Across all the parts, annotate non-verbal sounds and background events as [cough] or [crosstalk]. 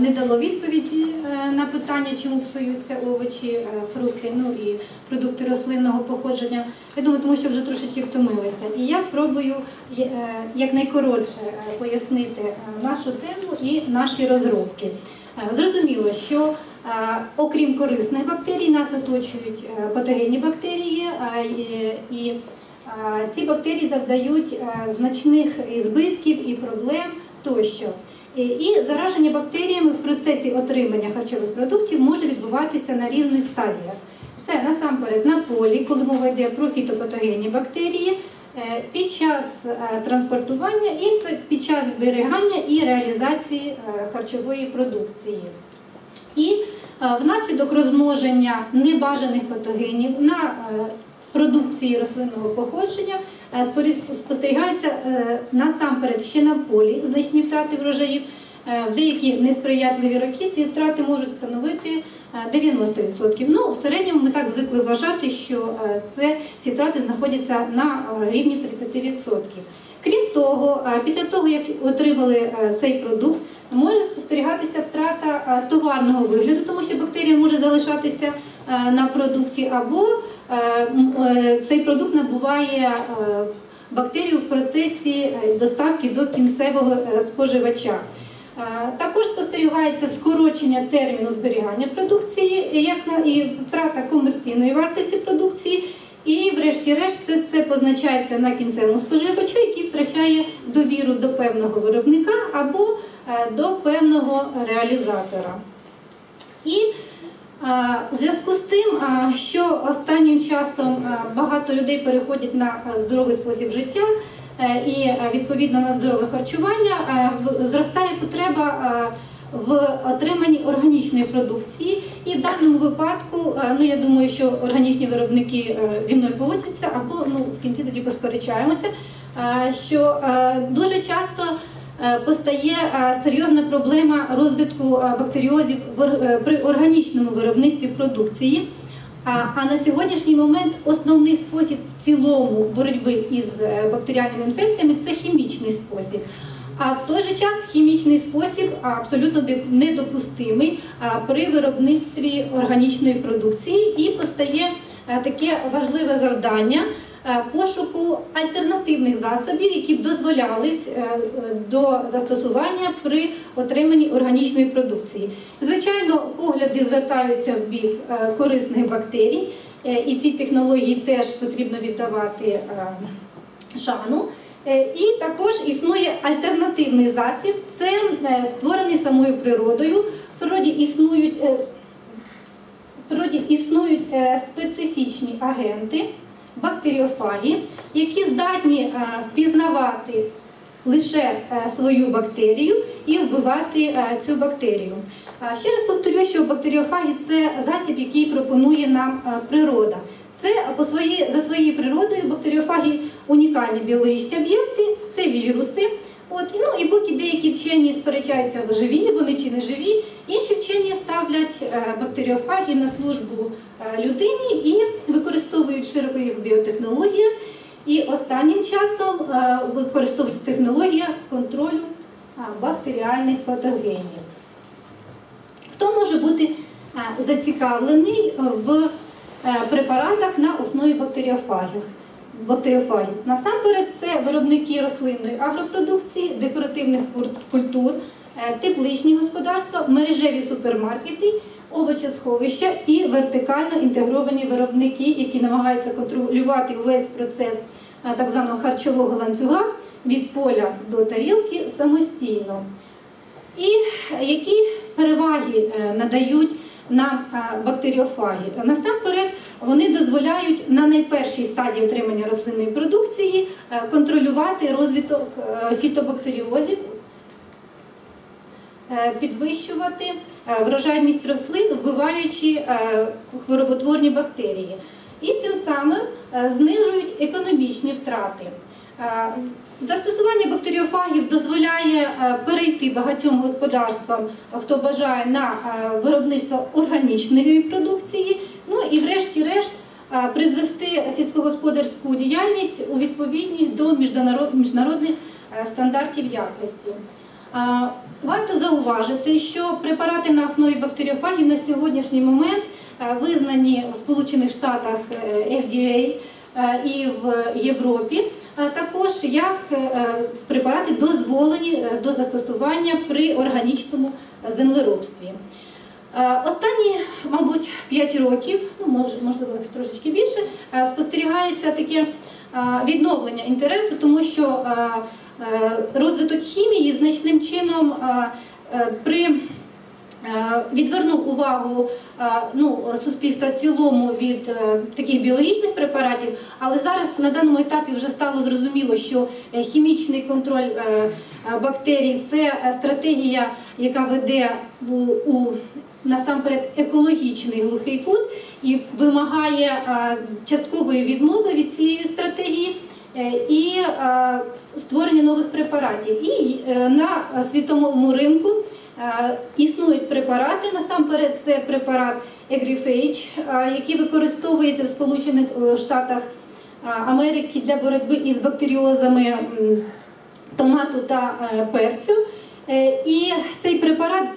не дало відповіді е, на питання, чому псуються овочі, е, фрукти, ну і продукти рослинного походження. Я думаю, тому що вже трошечки втомилися. І я спробую е, якнайкоротше пояснити нашу тему і наші розробки. Зрозуміло, що окрім корисних бактерій, нас оточують патогенні бактерії і- ці бактерії завдають значних збитків і проблем тощо. І- І зараження бактеріями в процесі отримання харчових продуктів може відбуватися на різних стадіях. Це насамперед на полі, коли мова йде про фітопатогенні бактерії, е, під час е, транспортування і під час зберігання і реалізації е, харчової продукції. І е, внаслідок розмноження небажаних патогенів на е, продукції рослинного походження е, спостерігаються е, насамперед ще на полі значні втрати врожаїв. Е, В деякі несприятливі роки ці втрати можуть становити е, 90%. Ну, в середньому ми так звикли вважати, що е, це, ці втрати знаходяться на е, рівні 30%. Крім того, е, після того, як отримали е, цей продукт, може спостерігатися втрата е, товарного вигляду, тому що бактерія може залишатися е, на продукті, або е, е, цей продукт набуває е, бактерію в процесі е, доставки до кінцевого е, споживача. Е, Також спостерігається скорочення терміну зберігання продукції, як і втрата комерційної вартості продукції. І, врешті-решт, все це позначається на кінцевому споживачу, який втрачає довіру до певного виробника або е, до певного реалізатора. І в зв'язку з тим, що останнім часом багато людей переходять на здоровий спосіб життя е, і відповідно на здорове харчування, зростає потреба. В отриманні органічної продукції, і в даному випадку, ну я думаю, що органічні виробники е, зі мною погодяться, або ну в кінці тоді посперечаємося, що дуже часто постає е, серйозна проблема розвитку е, бактеріозів е, при органічному виробництві продукції. А, на сьогоднішній момент основний спосіб в цілому боротьби із е, бактеріальними інфекціями це хімічний спосіб. А в той же час хімічний спосіб абсолютно недопустимий при виробництві органічної продукції і постає е, таке важливе завдання е, пошуку альтернативних засобів, які б дозволялись е, е, до застосування при отриманні органічної продукції. Звичайно, погляди звертаються в бік е, корисних бактерій, е, і ці технології теж потрібно віддавати е, шану. Е, І також існує альтернативний засіб, це е, створений самою природою. В природі існують, е, в природі існують е, специфічні агенти, бактеріофаги, які здатні е, впізнавати лише е, свою бактерію і вбивати е, цю бактерію. Ще раз повторю, що бактеріофаги це засіб, який пропонує нам природа. Це по свої, за своєю природою бактеріофаги унікальні біологічні об'єкти, це віруси. От, ну, і поки деякі вчені сперечаються, живі вони чи не живі, інші вчені ставлять е, бактеріофаги на службу е, людині і використовують широко їх в біотехнологіях. І останнім часом е, використовують в технологіях контролю бактеріальних патогенів. Хто може бути зацікавлений в препаратах на основі бактеріофагів? бактеріофагів? Насамперед, це виробники рослинної агропродукції, декоративних культур, тепличні господарства, мережеві супермаркети, овочесховища і вертикально інтегровані виробники, які намагаються контролювати весь процес е, так званого харчового ланцюга від поля до тарілки самостійно. І які переваги е, надають нам е, бактеріофаги? Насамперед, вони дозволяють на найпершій стадії отримання рослинної продукції е, контролювати розвиток е, фітобактеріозів, е, підвищувати е, врожайність рослин, вбиваючи е, хвороботворні бактерії. І тим самим е, знижують економічні втрати. Е, Застосування бактеріофагів дозволяє е, перейти багатьом господарствам, е, хто бажає на е, виробництво органічної продукції. Ну і врешті-решт е, призвести сільськогосподарську діяльність у відповідність до міжнародних е, стандартів якості. Варто зауважити, що препарати на основі бактеріофагів на сьогоднішній момент е, визнані в Сполучених Штатах е, FDA е, і в Європі, також як препарати дозволені до застосування при органічному землеробстві. Останні, мабуть, 5 років, ну можливо, трошечки більше, спостерігається таке відновлення інтересу, тому що е, е, розвиток хімії значним чином е, е, при е, відвернув увагу е, ну, суспільства в цілому від е, таких біологічних препаратів, але зараз на даному етапі вже стало зрозуміло, що е, хімічний контроль е, е, бактерій це е, стратегія, яка веде у, насамперед екологічний глухий кут і вимагає е, часткової відмови від цієї стратегії. Е, І е, створення нових препаратів. І е, на світовому ринку існують препарати. Насамперед, це препарат Егріфейдж, який використовується в Сполучених Штатах Америки для боротьби із бактеріозами томату та перцю. Е, І цей препарат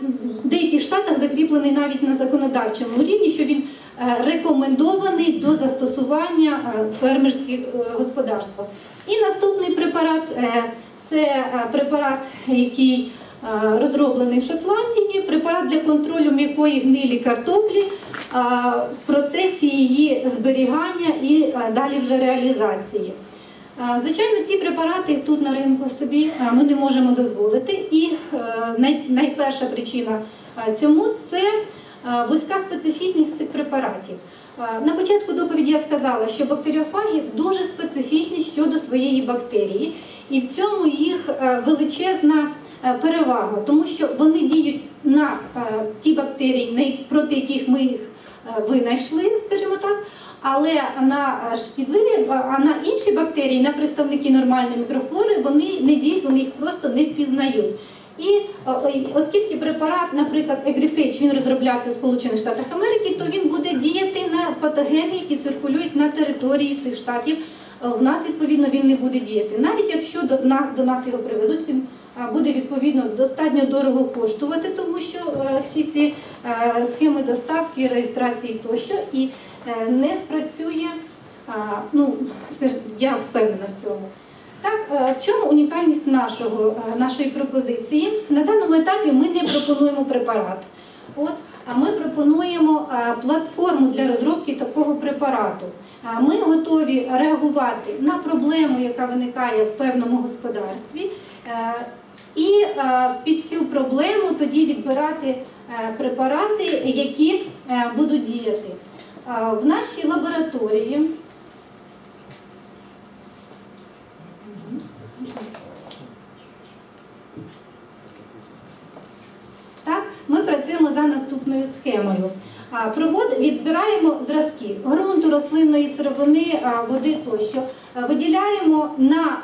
в деяких штатах закріплений навіть на законодавчому рівні, що він е, рекомендований до застосування в фермерських е, господарствах. І наступний препарат це препарат, який розроблений в Шотландії, препарат для контролю м'якої гнилі картоплі в процесі її зберігання і далі вже реалізації. Звичайно, ці препарати тут на ринку собі ми не можемо дозволити. І е, найперша причина цьому це вузька специфічність цих препаратів. На початку доповіді я сказала, що бактеріофаги дуже специфічні щодо своєї бактерії, і в цьому їх е, величезна е, перевага, тому що вони діють на ті бактерії, проти яких ми їх винайшли, скажімо так. Але на е, шкідливі, а на інші бактерії, на представники нормальної мікрофлори, вони не діють, вони їх просто не впізнають. І е, оскільки препарат, наприклад, Егріфейч, він розроблявся в Сполучених Штатах Америки, то він буде діяти на патогени, які циркулюють на території цих штатів. Е, У нас відповідно він не буде діяти. Навіть якщо до, на, до нас його привезуть, він е, буде відповідно достатньо дорого коштувати, тому що е, всі ці е, схеми доставки, реєстрації тощо і е, не спрацює. Ну, скажімо, я впевнена в цьому. Так, в чому унікальність нашого, нашої пропозиції? На даному етапі ми не пропонуємо препарат. От, а ми пропонуємо платформу для розробки такого препарату. Ми готові реагувати на проблему, яка виникає в певному господарстві, і е, під цю проблему тоді відбирати е, препарати, які е, будуть діяти. В нашій лабораторії Так, ми працюємо за наступною схемою. Провод відбираємо зразки. Ґрунту, рослинної сировини, води тощо. Виділяємо на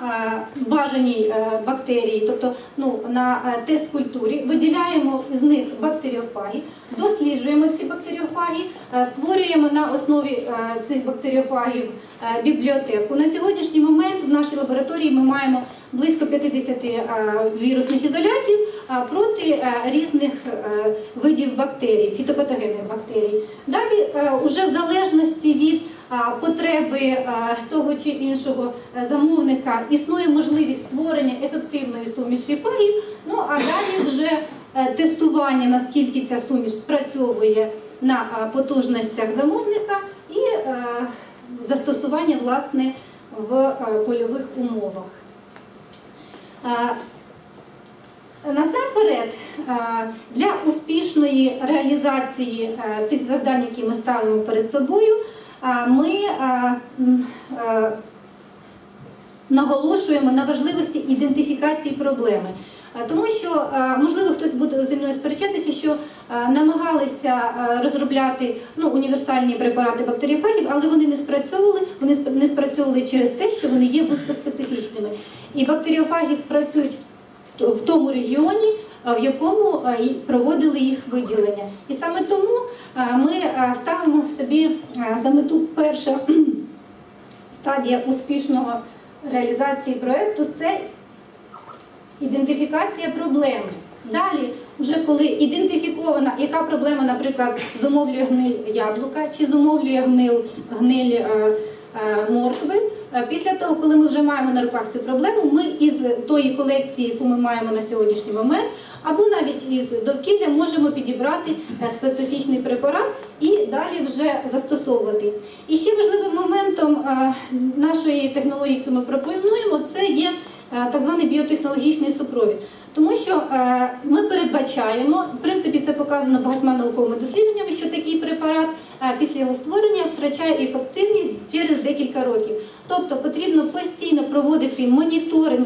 бажаній бактерії, тобто ну, на тест-культурі, виділяємо з них бактеріофаги, досліджуємо ці бактеріофаги, створюємо на основі цих бактеріофагів бібліотеку. На сьогоднішній момент в нашій лабораторії ми маємо близько 50 вірусних ізолятів а, проти різних видів бактерій, фітопатогенних бактерій. Далі, уже в залежності від потреби того чи іншого замовника існує можливість створення ефективної суміші фагів. Ну а далі вже е, тестування, наскільки ця суміш спрацьовує на потужностях замовника і е, застосування власне в е, польових умовах. Насамперед, е, для успішної реалізації е, тих завдань, які ми ставимо перед собою, е, ми наголошуємо на важливості ідентифікації проблеми. Тому що, можливо, хтось буде зі мною сперечатися, що намагалися розробляти ну, універсальні препарати бактеріофагів, але вони не спрацьовували, вони не спрацьовували через те, що вони є вузькоспецифічними. І бактеріофаги працюють в в тому регіоні, в якому проводили їх виділення. І саме тому ми ставимо собі за мету перша [clears throat] стадія успішного реалізації проєкту це ідентифікація проблеми. Далі, вже коли ідентифікована, яка проблема, наприклад, зумовлює гниль яблука чи зумовлює гниль, гниль е, е, моркви. Е, Після того, коли ми вже маємо на руках цю проблему, ми із тої колекції, яку ми маємо на сьогоднішній момент, або навіть із довкілля можемо підібрати е, специфічний препарат і далі вже застосовувати. І ще важливим моментом е, нашої технології, яку ми пропонуємо, це є так званий біотехнологічний супровід. Тому що е, ми передбачаємо, в принципі, це показано багатьма науковими дослідженнями, що такий препарат е, після його створення втрачає ефективність через декілька років. Тобто потрібно постійно проводити моніторинг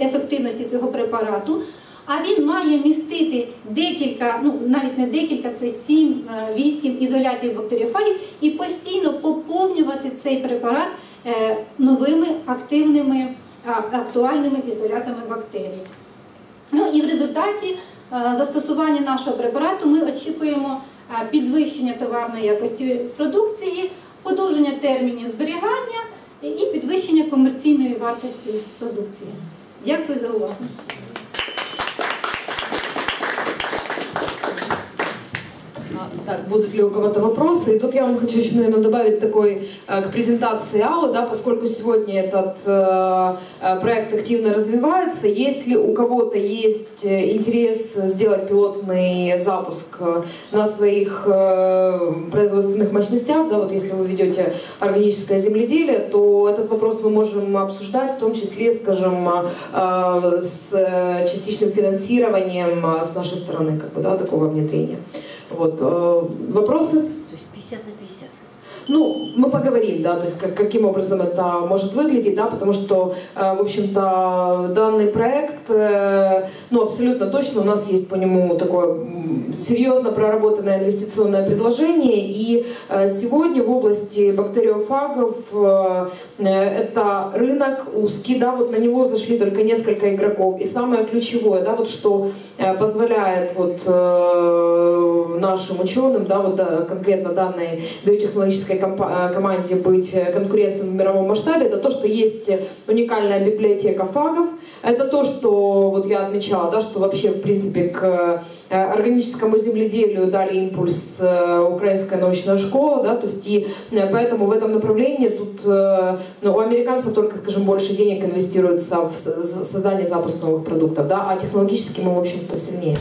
ефективності цього препарату. А він має містити декілька, ну навіть не декілька, це 7-8 ізолятів бактеріофагів, і постійно поповнювати цей препарат е, новими активними актуальними ізолятами бактерій. Ну і в результаті е, застосування нашого препарату ми очікуємо е, підвищення товарної якості продукції, подовження термінів зберігання і- і підвищення комерційної вартості продукції. Дякую за увагу. Так, будут ли у кого-то вопросы? И тут я вам хочу еще, наверное, добавить такой э, к презентации АО, да, поскольку сегодня этот э, э, проект активно развивается. Если у кого-то есть интерес сделать пилотный запуск на своих производственных мощностях, да, вот если вы ведете органическое земледелие, то этот вопрос мы можем обсуждать, в том числе, скажем, с частичным финансированием с нашей стороны, как бы, да, такого внедрения. Вот. э, Вопросы? То есть 50 на 50. Ну, мы поговорим, да, то есть как, каким образом это может выглядеть, да, потому что, э, в общем-то, данный проект, э, ну, абсолютно точно у нас есть по нему такое серьезно проработанное инвестиционное предложение, и э, сегодня в области бактериофагов э, э, это рынок узкий, да, вот на него зашли только несколько игроков, и самое ключевое, да, вот что э, позволяет вот э, нашим ученым, да, вот да, конкретно данной биотехнологической компа- э, команде быть э, конкурентом в мировом масштабе, это то, что есть уникальная библиотека фагов, это то, что вот я отмечала, да, что вообще в принципе к э, органическому земледелию дали импульс украинская научная школа, да, то есть и поэтому в этом направлении тут ну, у американцев только, скажем, больше денег инвестируется в создание запуск новых продуктов, да, а технологически мы, в общем-то, сильнее.